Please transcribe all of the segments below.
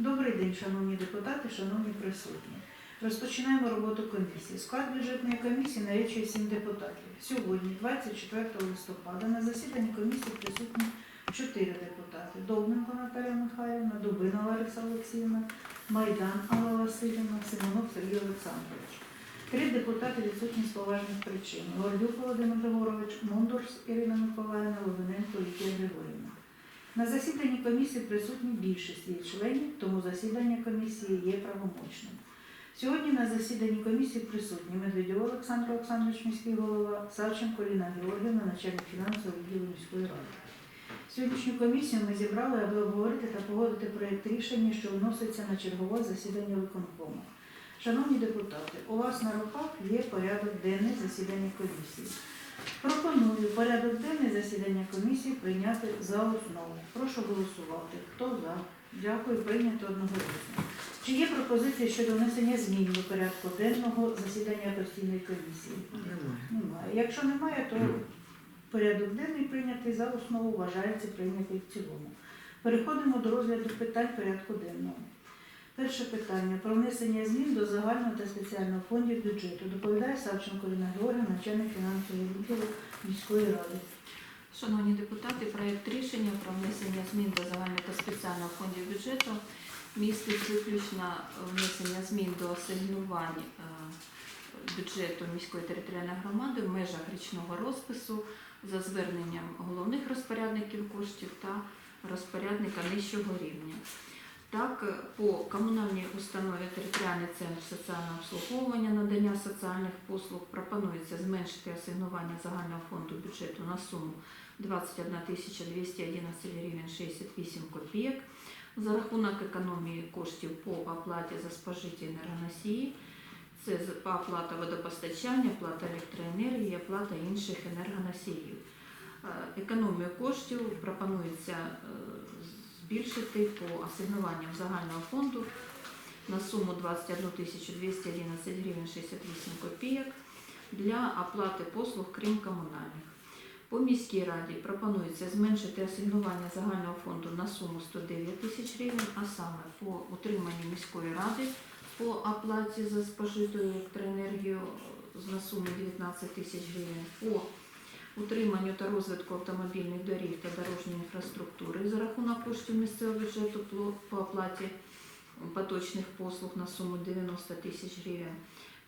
Добрий день, шановні депутати, шановні присутні. Розпочинаємо роботу комісії. Склад бюджетної комісії налічує 7 депутатів. Сьогодні, 24 листопада, на засіданні комісії присутні 4 депутати. Довбенко Наталія Михайлівна, Дубина Лариса Олексіївна, Майдан Алла Васильівна, Симонов Сергій Олександрович. Три депутати відсутні з поважних причин. Гордюк Володимир Григорович, Мондорс Ірина Миколаївна, Логвиненко Лікія Григорівна. На засіданні комісії присутні більшість її членів, тому засідання комісії є правомочним. Сьогодні на засіданні комісії присутні Медведєв Олександр Олександрович, міський голова, Савченко Ліна Георгіївна, начальник фінансового відділу міської ради. Сьогоднішню комісію ми зібрали, аби обговорити та погодити проєкт рішення, що вноситься на чергове засідання виконкому. Шановні депутати, у вас на руках є порядок денний засідання комісії. Пропоную порядок денний засідання комісії прийняти за основу. Прошу голосувати. Хто за? Дякую, прийнято одноголосно. Чи є пропозиції щодо внесення змін до порядку денного засідання постійної комісії? Немає. Якщо немає, то порядок денний прийнятий за основу вважається прийнятий в цілому. Переходимо до розгляду питань порядку денного. Перше питання про внесення змін до загального та спеціального фондів бюджету. Доповідає Савченко Ліна Георгіївна, начальник фінансового відділу міської ради. Шановні депутати, проєкт рішення про внесення змін до загального та спеціального фондів бюджету містить виключно внесення змін до асигнувань е, бюджету міської територіальної громади в межах річного розпису за зверненням головних розпорядників коштів та розпорядника нижчого рівня. Так, е, по комунальній установі територіальний центр соціального обслуговування надання соціальних послуг пропонується зменшити асигнування загального фонду бюджету на суму 21 211 гривень 68 копійок за рахунок економії коштів по оплаті за спожиті енергоносії. Це оплата водопостачання, оплата електроенергії, оплата інших енергоносіїв. Е, Економію коштів пропонується е, збільшити по асигнуванням загального фонду на суму 21 211 гривень 68 копійок для оплати послуг, крім комунальних. По міській раді пропонується зменшити асигнування загального фонду на суму 109 тисяч гривень, а саме по утриманню міської ради по оплаті за спожиту електроенергію на суму 19 тисяч гривень, по утриманню та розвитку автомобільних доріг та дорожньої інфраструктури за рахунок коштів місцевого бюджету по- оплаті поточних послуг на суму 90 тисяч гривень.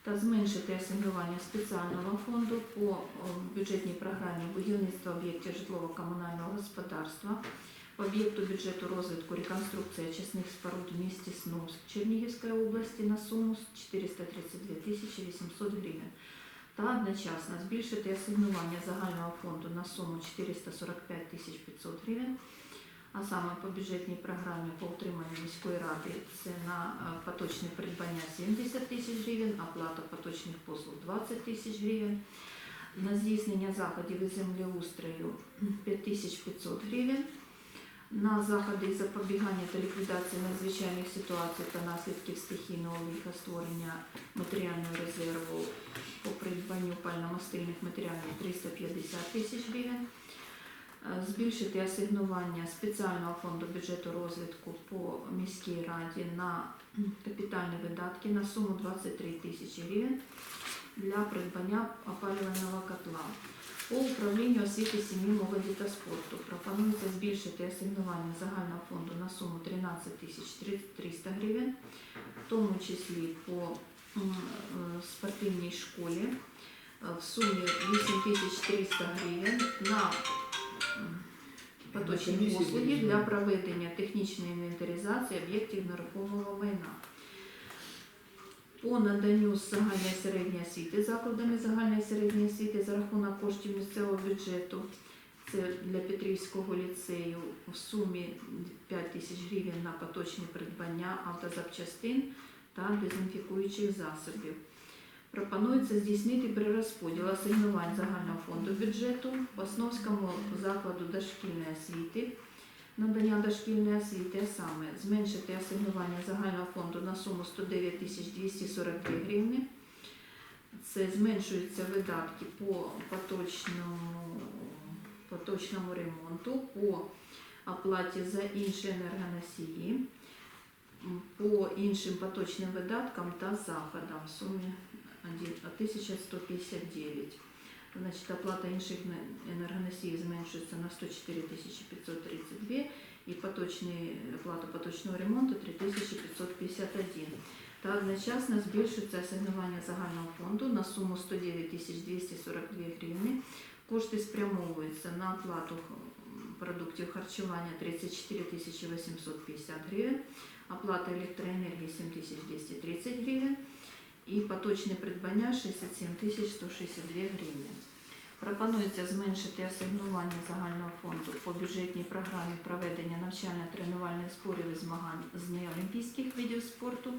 Та зменшити асигнування спеціального фонду по бюджетній програмі будівництва об'єктів житлово-комунального господарства, об'єкту бюджету розвитку реконструкція очисних споруд в місті Сновськ Чернігівської області на суму 432 тисячі 800 гривень та одночасно збільшити асигнування загального фонду на суму 445 тисяч 500 гривень, а саме по бюджетній програмі по утриманню міської ради це на е, поточне придбання 70 тисяч гривень, оплата поточних послуг 20 тисяч гривень, на здійснення заходів із землеустрою 5500 гривень, на заходи із запобігання та ліквідації надзвичайних ситуацій та наслідків стихійного лиха створення матеріального резерву по придбанню пальномастильних матеріалів 350 тисяч гривень, Е, збільшити асигнування спеціального фонду бюджету розвитку по міській раді на капітальні видатки на суму 23 тисячі гривень для придбання опалювального котла. По управлінню освіти сім'ї, молоді та спорту пропонується збільшити асигнування загального фонду на суму 13 тисяч 300 гривень, в тому числі по е, спортивній школі е, в сумі 8300 гривень на поточні послуги для проведення технічної інвентаризації об'єктів нерухомого майна. По наданню загальної середньої освіти закладами загальної середньої освіти за рахунок коштів місцевого бюджету. Це для Петрівського ліцею в сумі 5 тисяч гривень на поточне придбання автозапчастин та дезінфікуючих засобів. Пропонується здійснити перерозподіл асигнувань загального фонду бюджету в Основському закладу дошкільної освіти, надання дошкільної освіти, а саме зменшити асигнування загального фонду на суму 109 тисяч 242 гривні. Це зменшуються видатки по поточному, поточному ремонту, по оплаті за інші енергоносії. по іншим поточним видаткам та заходам в сумі 1159. Значить, оплата інших не- енергоносіїв зменшується на 104 532 і поточний, оплата поточного ремонту 3551. Та одночасно збільшується асигнування загального фонду на суму 109 242 гривні. Кошти спрямовуються на оплату продуктів харчування 34 850 гривень, оплата електроенергії 7230 гривень і поточне придбання 67 162 гривні. Пропонується зменшити асигнування загального фонду по бюджетній програмі проведення навчально-тренувальних зборів і змагань з неолімпійських видів спорту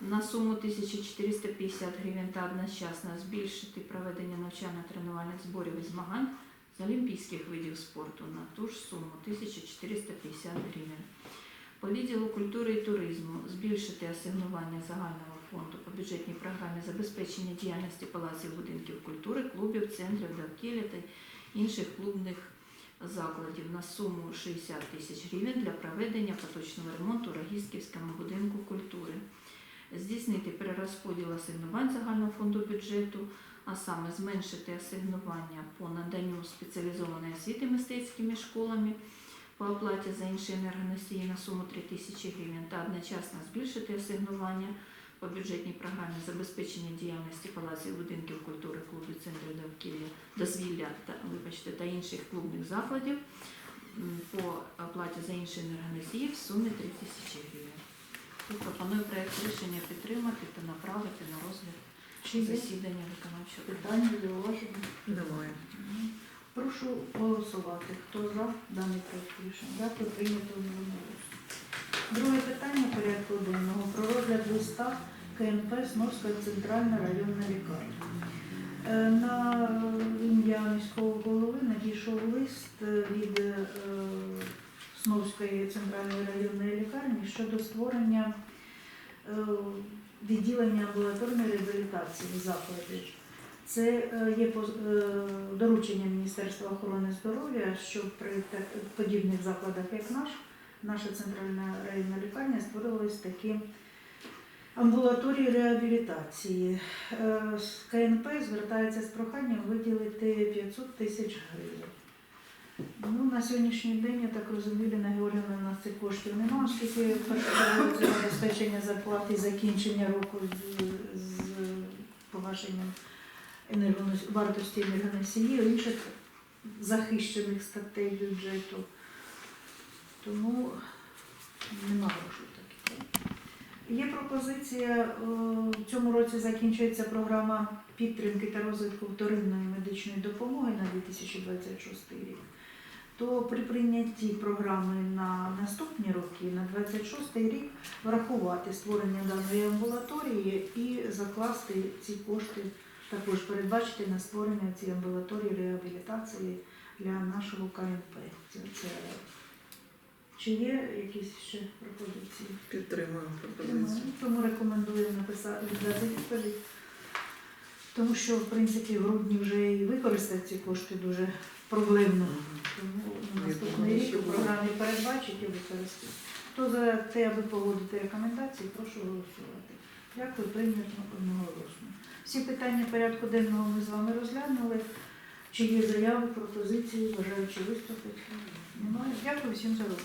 на суму 1450 гривень та одночасно збільшити проведення навчально-тренувальних зборів і змагань з олімпійських видів спорту на ту ж суму 1450 гривень. По відділу культури і туризму збільшити асигнування загального фонду по бюджетній програмі забезпечення діяльності палаців будинків культури, клубів, центрів довкілля та інших клубних закладів на суму 60 тисяч гривень для проведення поточного ремонту у Рагізьківському будинку культури. Здійснити перерозподіл асигнувань загального фонду бюджету, а саме зменшити асигнування по наданню спеціалізованої освіти мистецькими школами по оплаті за інші енергоносії на суму 3 тисячі гривень та одночасно збільшити асигнування по бюджетній програмі забезпечення діяльності палаців будинків культури, клубів, центрів довкілля, дозвілля та вибачте та інших клубних закладів по оплаті за інші енергоносії в сумі 3 тисячі гривень. Тут пропоную проект рішення підтримати та направити на розгляд Чи засідання виконавчого питання, зауваження? Немає. Прошу голосувати. Хто за даний проект рішення? Дякую, прийнято. Друге питання порядку розгляд листа КНП Сновська центральна районна лікарня. Е, На ім'я міського голови надійшов лист від е, Сновської центральної районної лікарні щодо створення е, відділення амбулаторної реабілітації в закладі. Це є доручення Міністерства охорони здоров'я, щоб при подібних закладах, як наш, наша центральна районна лікарня створювалися такі амбулаторії реабілітації. Е, КНП звертається з проханням виділити 500 тисяч гривень. Ну, на сьогоднішній день, я так розумію, Ліна Георгіївна, у нас цих коштів немає, оскільки це забезпечення зарплати і закінчення року з, з погашенням вартості енергоносіїв, інших захищених статей бюджету. Тому нема грошей таких. Є пропозиція, е, в цьому році закінчується програма підтримки та розвитку вторинної медичної допомоги на 2026 рік. То при прийнятті програми на наступні роки, на 26 рік, врахувати створення даної амбулаторії і закласти ці кошти також передбачити на створення цієї амбулаторії реабілітації для нашого. Це, це. Чи є якісь ще пропозиції? Підтримую пропозицію. Тому рекомендуємо написати віддати відповідь. Тому що, в принципі, в грудні вже і використати ці кошти дуже проблемно. Тому на наступний рік у програмі передбачить і використати. Хто за те, аби погодити рекомендації, прошу голосувати. Дякую, прийнято одноголосно. Всі питання порядку денного ми з вами розглянули. Чи є заяви, пропозиції, бажаючи виступити? Немає. Дякую всім за роботу.